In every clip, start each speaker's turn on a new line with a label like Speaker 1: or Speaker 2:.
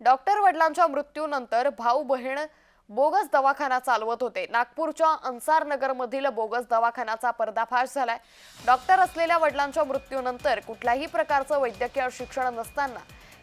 Speaker 1: Doctor वडिलांच्या मृत्यूनंतर भाऊ बहीण बोगस दवाखाना चालवत होते. नागपूरच्या अन्सार नगरमधील बोगस दवाखान्याचा पर्दाफाश झालाय. डॉक्टर असलेल्या वडिलांच्या मृत्यूनंतर कुठल्याही प्रकारचं वैद्यकीय शिक्षण नसताना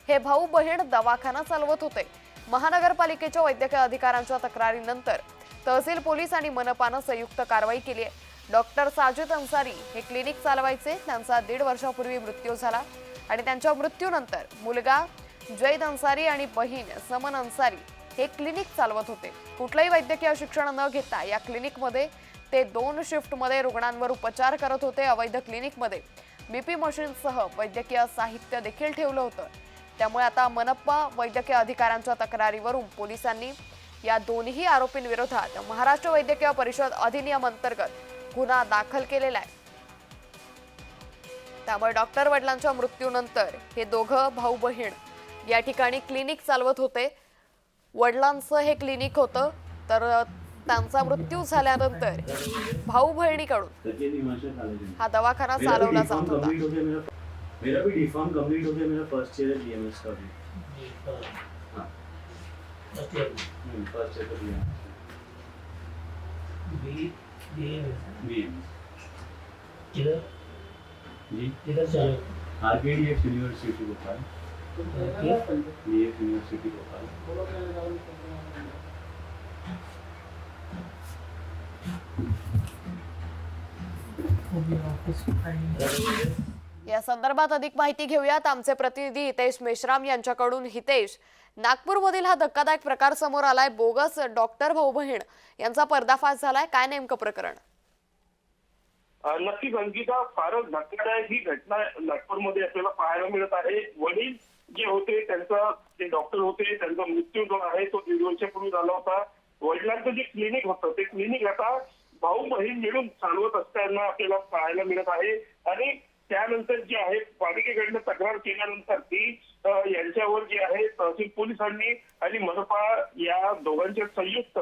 Speaker 1: हे भाऊ बहीण दवाखाना चालवत होते. महानगरपालिकेच्या वैद्यकीय अधिकाऱ्यांच्या तक्रारीनंतर तहसील पोलीस आणि मनपानं संयुक्त कारवाई केली आहे. डॉक्टर साजिद अन्सारी हे क्लिनिक चालवायचे. त्यांचा दीड वर्षापूर्वी मृत्यू झाला आणि त्यांच्या मृत्यूनंतर मुलगा जैद अन्सारी आणि बहीण समन अन्सारी हे क्लिनिक चालवत होते. कुठलंही वैद्यकीय शिक्षण न घेता या क्लिनिकमध्ये ते दोन शिफ्टमध्ये रुग्णांवर उपचार करत होते अवैध क्लिनिकमध्ये. बीपी मशीनसह वैद्यकीय साहित्य देखील ठेवलं होतं. त्यामुळे आता मनप्पा वैद्यकीय अधिकाऱ्यांच्या तक्रारीवरून पोलिसांनी या दोन्ही आरोपींविरोधात महाराष्ट्र वैद्यकीय परिषद अधिनियम अंतर्गत गुन्हा दाखल केलेला आहे. त्यामुळे डॉक्टर वडिलांच्या मृत्यूनंतर हे दोघं भाऊ बहीण या ठिकाणी क्लिनिक चालवत होते. वडिलांचं हे क्लिनिक होतं तर त्यांचा मृत्यू झाल्यानंतर भाऊ बहिणीकडून हा दवाखाना चालवला जात होता.
Speaker 2: कंप्लीट हो गया मेरा मेरा भी डिफॉर्म कंप्लीट हो गया मेरा फर्स्ट ईयर है बीएमएस का भी. हाँ. फर्स्ट ईयर का BMS BMS ji. RKDF university Bhopal
Speaker 1: या संदर्भात अधिक माहिती घेऊयात आमचे प्रतिनिधी हितेश मेश्राम यांच्याकडून. हितेश नागपूरमधील हा धक्कादायक प्रकार समोर आलाय. बोगस डॉक्टर भाऊ बहीण यांचा पर्दाफाश झालाय. काय नेमकं प्रकरण?
Speaker 3: नक्कीच अंकिता फारच धक्कादायक ही घटना नागपूरमध्ये आपल्याला पाहायला मिळत आहे. वडील जे होते त्यांचा जे डॉक्टर होते त्यांचा मृत्यू जो आहे तो दीड वर्षापूर्वी झाला होता. वडिलांचं जे क्लिनिक होतं ते क्लिनिक आता भाऊ बहीण मिळून चालवत असताना आपल्याला पाहायला मिळत आहे. आणि त्यानंतर जे आहे पालिकेकडनं तक्रार केल्यानंतर ती यांच्यावर जे आहे तहसील पोलिसांनी आणि मनपा या दोघांच्या संयुक्त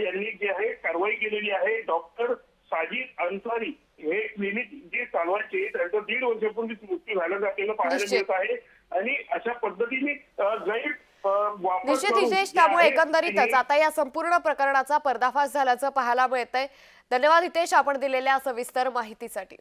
Speaker 3: यांनी जे आहे कारवाई केलेली आहे. डॉक्टर साजिद अन्सारी हे क्लिनिक जे चालवायचे त्यांचा दीड वर्षापूर्वीच मृत्यू झाल्याचं आपल्याला पाहायला. मिळत आहे. आणि अशा पद्धतीने गैर
Speaker 1: निश्चित हितेश त्यामुळे
Speaker 3: आहे
Speaker 1: एकंदरीतच आता या संपूर्ण प्रकरणाचा पर्दाफाश झाल्याचं पाहायला मिळतंय. धन्यवाद हितेश आपण दिलेल्या सविस्तर माहितीसाठी.